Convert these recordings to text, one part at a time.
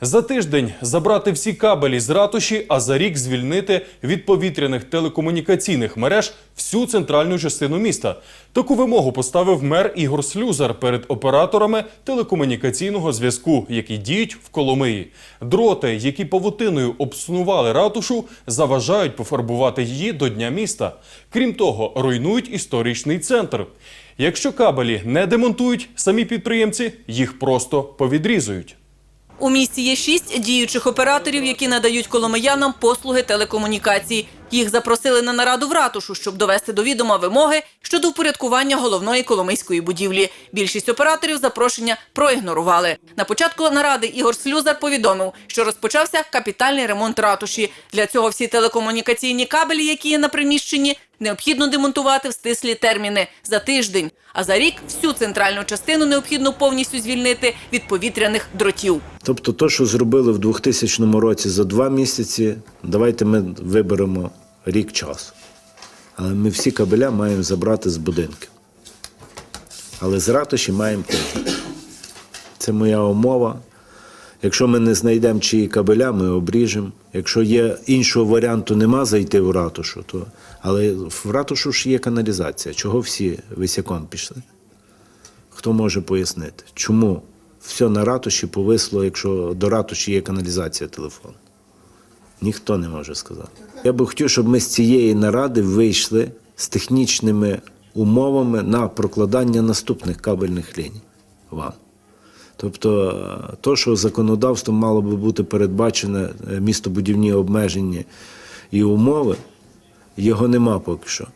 За тиждень забрати всі кабелі з ратуші, а за рік звільнити від повітряних телекомунікаційних мереж всю центральну частину міста. Таку вимогу поставив мер Ігор Слюзар перед операторами телекомунікаційного зв'язку, які діють в Коломиї. Дроти, які павутиною обснували ратушу, заважають пофарбувати її до Дня міста. Крім того, руйнують історичний центр. Якщо кабелі не демонтують, самі підприємці їх просто повідрізують. У місті є шість діючих операторів, які надають коломиянам послуги телекомунікацій. Їх запросили на нараду в ратушу, щоб довести до відома вимоги щодо впорядкування головної коломийської будівлі. Більшість операторів запрошення проігнорували. На початку наради Ігор Слюзар повідомив, що розпочався капітальний ремонт ратуші. Для цього всі телекомунікаційні кабелі, які є на приміщенні, необхідно демонтувати в стислі терміни за тиждень. А за рік всю центральну частину необхідно повністю звільнити від повітряних дротів. Тобто, то, що зробили в 2000 році за два місяці, давайте ми виберемо рік часу. Але ми всі кабеля маємо забрати з будинків. Але з ратуші маємо тиждень. Це моя умова. Якщо ми не знайдемо чиї кабеля, ми обріжемо. Якщо є іншого варіанту, нема зайти в ратушу, то. Але в ратушу ж є каналізація. Чого всі висяком пішли? Хто може пояснити, чому все на ратуші повисло, якщо до ратуші є каналізація телефону? Ніхто не може сказати. Я би хотів, щоб ми з цієї наради вийшли з технічними умовами на прокладання наступних кабельних ліній вам. Тобто, е, то, що законодавством мало би бути передбачене е, містобудівні обмеження і умови, його нема поки що.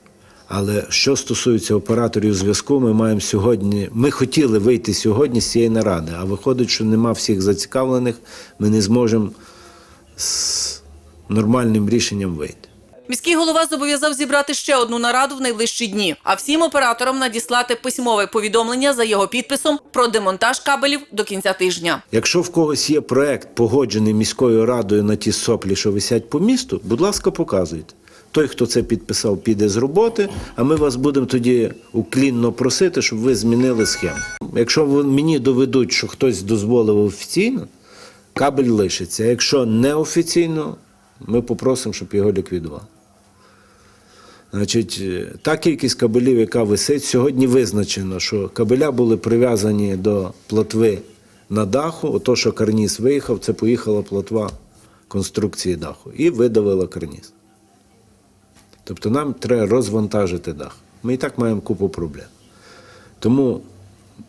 Але що стосується операторів зв'язку, ми маємо сьогодні. Ми хотіли вийти сьогодні з цієї наради, а виходить, що нема всіх зацікавлених, ми не зможемо нормальним рішенням вийти. Міський голова зобов'язав зібрати ще одну нараду в найближчі дні, а всім операторам надіслати письмове повідомлення за його підписом про демонтаж кабелів до кінця тижня. Якщо в когось є проект, погоджений міською радою на ті соплі, що висять по місту, будь ласка, показуйте. Той, хто це підписав, піде з роботи, а ми вас будемо тоді уклінно просити, щоб ви змінили схему. Якщо мені доведуть, що хтось дозволив офіційно, кабель лишиться. Якщо неофіційно, ми попросимо, щоб його ліквідували. Значить, е, та кількість кабелів, яка висить, сьогодні визначено, що кабеля були прив'язані до плотви на даху. Ото, що карніз виїхав, це поїхала плотва конструкції даху і видавила карніз. Тобто нам треба розвантажити дах. Ми і так маємо купу проблем. Тому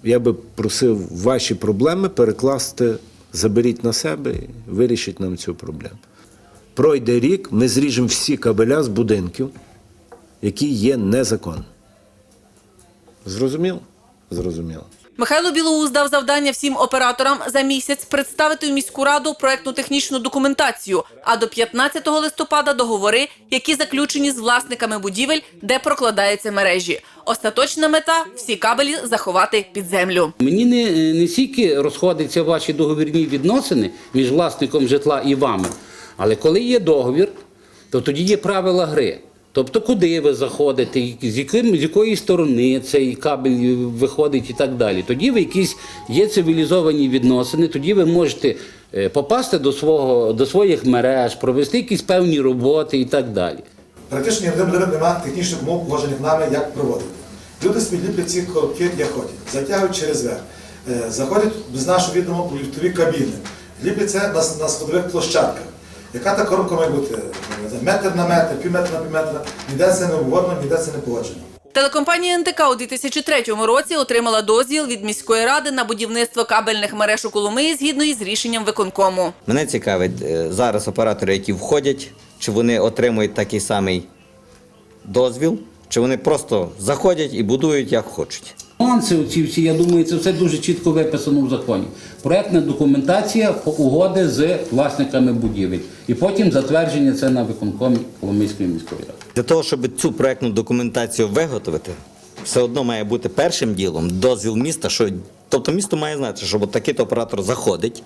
я би просив ваші проблеми перекласти, заберіть на себе і вирішіть нам цю проблему. Пройде рік, ми зріжемо всі кабеля з будинків, які є незаконні. Зрозуміло? Зрозуміло. Михайло Білоус дав завдання всім операторам за місяць представити в міську раду проектну технічну документацію, а до 15 листопада договори, які заключені з власниками будівель, де прокладаються мережі. Остаточна мета всі кабелі заховати під землю. Мені не, не стільки розходяться ваші договірні відносини між власником житла і вами, але коли є договір, то тоді є правила гри. Тобто, куди ви заходите, з, яким, з якої сторони цей кабель виходить і так далі. Тоді ви якісь є цивілізовані відносини, тоді ви можете е, попасти до, свого, до своїх мереж, провести якісь певні роботи і так далі. Практично ніде буде немає технічних умов, погоджених нами, як проводити. Люди собі ліплять ці коробки, як ходять, затягують через верх, Е, заходять без нашого відомо у ліфтові кабіни, ліплять це на, на сходових площадках. Яка та коробка має бути? Метр на метр, пів метра на пів метра. Ніде це не обговорено, ніде це не погоджено. Телекомпанія НТК у 2003 році отримала дозвіл від міської ради на будівництво кабельних мереж у Коломиї згідно із рішенням виконкому. Мене цікавить е, зараз оператори, які входять, чи вони отримують такий самий дозвіл, чи вони просто заходять і будують як хочуть. Нюанси оці всі, я думаю, це все дуже чітко виписано в законі. Проектна документація угоди з власниками будівель. І потім затвердження це на виконкомі Коломийської міської ради. Для того, щоб цю проектну документацію виготовити, все одно має бути першим ділом дозвіл міста, що тобто місто має знати, що такий-то оператор заходить,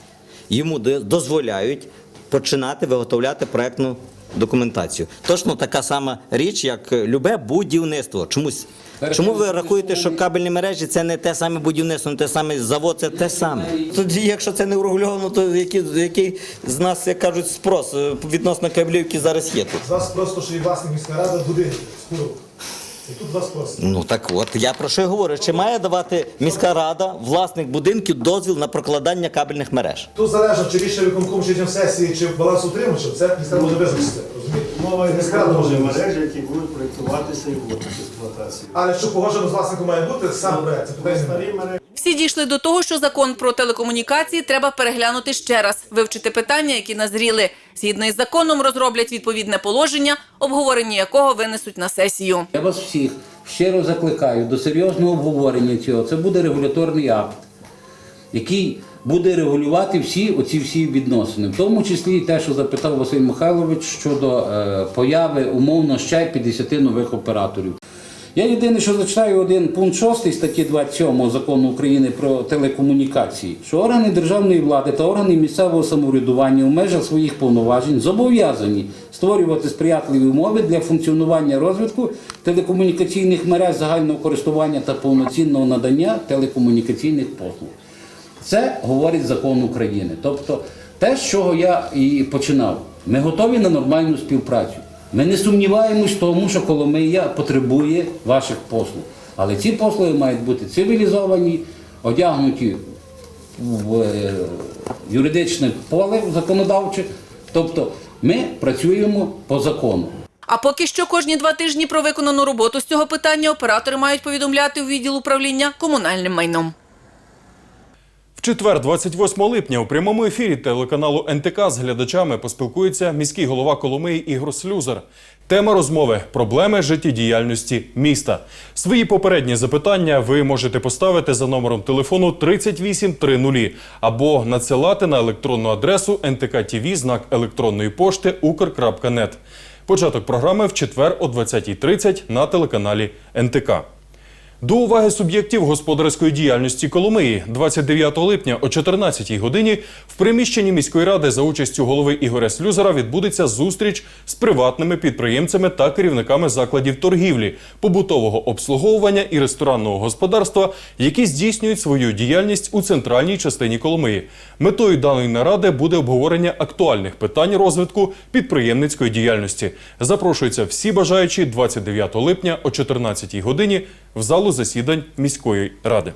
йому дозволяють починати виготовляти проектну документацію. Точно така сама річ, як любе будівництво. Чомусь Чому ви рахуєте, що кабельні мережі це не те саме будівництво, не те саме завод, це те саме? Тоді, якщо це не урегульовано, то який, який з нас, як кажуть, спрос е, відносно кабелів, які зараз є тут? Зараз вас просто, що і власник міська рада буде споруд. І тут вас просить. Ну так от я про що й говорю. Чи має давати міська рада, власник будинків, дозвіл на прокладання кабельних мереж? Тут залежно, чи рішення виконком, чи в сесії, чи балансоутримувачів, це міська рада може визначити. Розумієте? Мова йде Міська рада про може мережі, які будуть проєктуватися і будуть в експлуатації. Але що погоджено з власником має бути, сам. Це питання. Старі мережі. Всі дійшли до того, що закон про телекомунікації треба переглянути ще раз, вивчити питання, які назріли. Згідно із законом розроблять відповідне положення, обговорення якого винесуть на сесію. Я вас всіх щиро закликаю до серйозного обговорення цього. Це буде регуляторний акт, який буде регулювати всі оці всі відносини, в тому числі і те, що запитав Василь Михайлович щодо е, появи умовно ще 50 нових операторів. Я єдине, що зачитаю один пункт 6 статті 27 закону України про телекомунікації, що органи державної влади та органи місцевого самоврядування у межах своїх повноважень зобов'язані створювати сприятливі умови для функціонування розвитку телекомунікаційних мереж загального користування та повноцінного надання телекомунікаційних послуг. Це говорить закон України. Тобто, те, з чого я і починав, ми готові на нормальну співпрацю. Ми не сумніваємось в тому, що Коломия потребує ваших послуг. Але ці послуги мають бути цивілізовані, одягнуті в е, юридичне поле законодавче. Тобто ми працюємо по закону. А поки що кожні два тижні про виконану роботу з цього питання оператори мають повідомляти у відділ управління комунальним майном. Четвер, 28 липня, у прямому ефірі телеканалу НТК з глядачами поспілкується міський голова Коломиї Ігор Слюзар. Тема розмови проблеми життєдіяльності міста. Свої попередні запитання ви можете поставити за номером телефону 3830 або надсилати на електронну адресу ntk.tv знак електронної пошти ukr.net. Початок програми в четвер о 20.30 на телеканалі НТК. До уваги суб'єктів господарської діяльності Коломиї 29 липня о 14 годині в приміщенні міської ради за участю голови Ігоря Слюзера відбудеться зустріч з приватними підприємцями та керівниками закладів торгівлі, побутового обслуговування і ресторанного господарства, які здійснюють свою діяльність у центральній частині Коломиї. Метою даної наради буде обговорення актуальних питань розвитку підприємницької діяльності. Запрошуються всі бажаючі 29 липня о 14 годині в залу засідань міської ради.